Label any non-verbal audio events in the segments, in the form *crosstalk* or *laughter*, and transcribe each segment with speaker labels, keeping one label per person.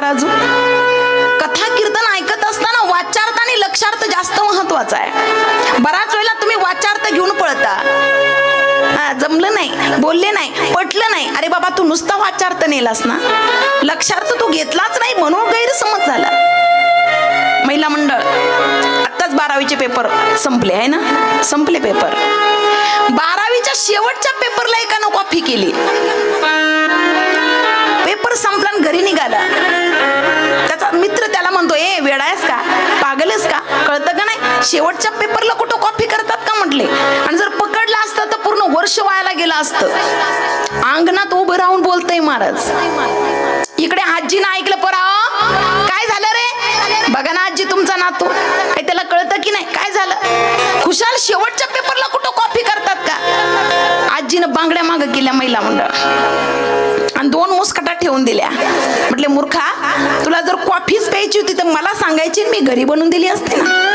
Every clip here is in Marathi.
Speaker 1: राजू कथा कीर्तन ऐकत असताना वाचार्थ आणि लक्षार्थ जास्त महत्त्वाचा आहे. बराच वेळेला तुम्ही वाचार्थ घेऊन पळता. हा, जमलं नाही बोलले नाही पटलं नाही. अरे बाबा तू नुसता वाचार्थ नेलास ना. लक्षार्थ तू घेतलाच नाही म्हणून गैरसमज झाला. महिला मंडळ आत्ताच बारावीचे पेपर संपले आहे ना? संपले पेपर. बारावीच्या शेवटच्या पेपरला एकानं कॉफी केली. पेपर संपला घरी निघाला. शेवटच्या पेपरला कुठं कॉपी करतात का म्हटले? आणि जर पकडलं असतं तर पूर्ण वर्ष वायाला गेलं असतं. अंगणात उभं राहून बोलतय महाराज. इकडे आजीनं ऐकलं परा काय झालं रे? बघा ना आजी तुमचा नातू. काय त्याला कळतं की नाही? काय झालं? खुशाल शेवटच्या पेपरला कुठं कॉपी करतात का? आजीनं बांगड्या माग केल्या महिला मंडळ. आणि दोन मुसकटा ठेवून दिल्या. म्हटले मूर्खा तुला जर कॉफीच प्यायची होती तर मला सांगायची मी घरी बनवून दिली असते ना.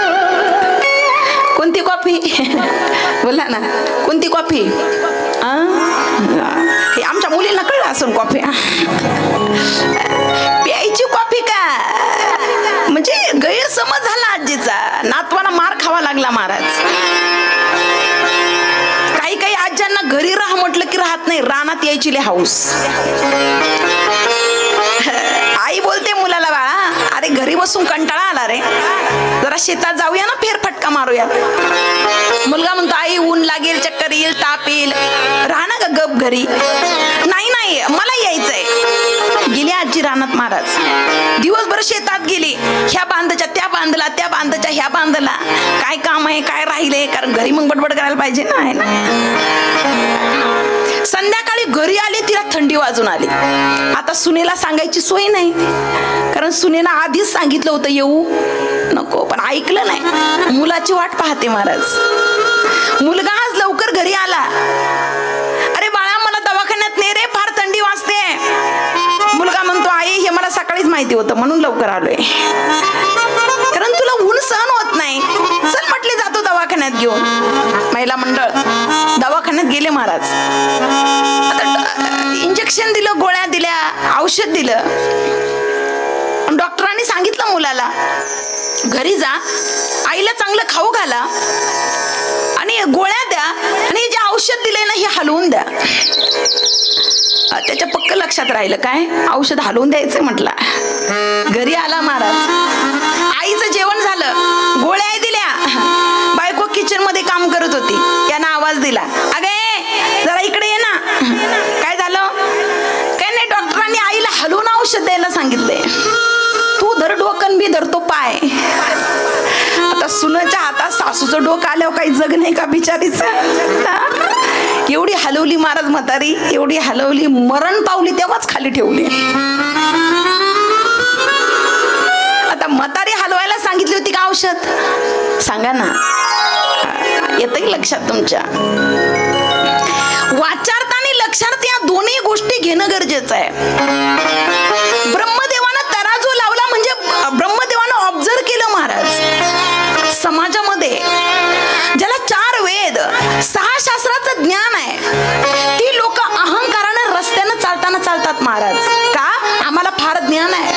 Speaker 1: कोणती कॉफी? *laughs* बोला ना. कोणती कॉफी? हे आमच्या मुलींना कळलं असून कॉफी. प्यायची कॉफी का? म्हणजे गैरसमज झाला आजीचा. नातवाला मार खावा लागला महाराज. काही काही आज्यांना घरी राहा म्हटलं की राहत नाही. रानात यायची लय हाऊस. आई बोलते मुलाला बाळा अरे घरी बसून कंटाळा आला रे. जरा शेतात जाऊया ना फेरफटका मारूया. मुलगा म्हणतो आई ऊन लागेल चक्कर येईल ताप येईल. राहा ना ग गप घरी. नाही नाही मला यायचंय. गेली आजी रानात महाराज. दिवसभर शेतात गेली. ह्या बांधच्या त्या बांधला त्या बांधच्या ह्या बांधला. काय काम आहे काय राहिले कारण घरी मग बडबड करायला पाहिजे ना आहे ना? संध्याकाळी घरी आली तिला थंडी वाजून आली. आता सुनेला सांगायची सोय नाही. कारण सुनेला आधीच सांगितलं होतं येऊ. नको पण ऐकलं नाही. मुलाची वाट पाहते महाराज. मुलगा आज लवकर घरी आला. अरे बाळा मला दवाखान्यात नाही रे फार थंडी वाजते. मुलगा म्हणतो आई हे मला सकाळीच माहिती होतं म्हणून लवकर आलोय. कारण तुला ऊन सहन होत नाही. चल म्हटले जातो दवाखान्यात घेऊन. महिला मंडळ दवाखान्यात गेले महाराज. आता इंजेक्शन दिलं गोळ्या दिल्या औषध दिलं. डॉक्टरांनी सांगितलं मुलाला घरी जा आईला चांगलं खाऊ घाला. आणि गोळ्या द्या आणि जे औषध दिलंय ना हे हलवून द्या. त्याच्या पक्क लक्षात राहिलं काय? औषध हलवून द्यायचं म्हटलं. घरी आला महाराज. आईचं जेवण झालं. गोळ्या दिल्या. बायको किचनमध्ये काम करत होती. त्यानं आवाज दिला. अगे जरा इकडे ये ना. काय झालं? काय नाही डॉक्टरांनी आईला हलवून औषध द्यायला सांगितले तू धर डोकन बी धरतो पाय. सुनाच्या हातात सासूचं डोकं आल्यावर काही जग नाही का बिचारीचं? एवढी हलवली महाराज म्हातारी एवढी हलवली मरण पावली तेव्हाच खाली ठेवली. आता म्हातारी हलवायला सांगितली होती का औषध? सांगा ना. येतही लक्षात तुमच्या? वाचार्थ आणि लक्षार्थ या दोन्ही गोष्टी घेणं गरजेचं आहे. महाराज. का? आम्हाला फार ज्ञान आहे.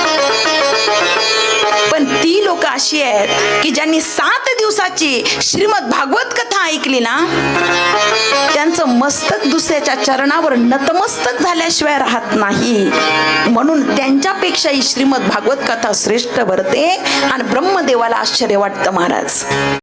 Speaker 1: पण ती लोक अशी आहेत की ज्यांनी सात दिवसाची श्रीमद भागवत कथा ऐकली ना त्यांचं मस्तक दुसऱ्याच्या चरणावर नतमस्तक झाल्याशिवाय राहत नाही. म्हणून त्यांच्यापेक्षाही श्रीमद भागवत कथा श्रेष्ठ भरते आणि ब्रह्मदेवाला आश्चर्य वाटतं महाराज.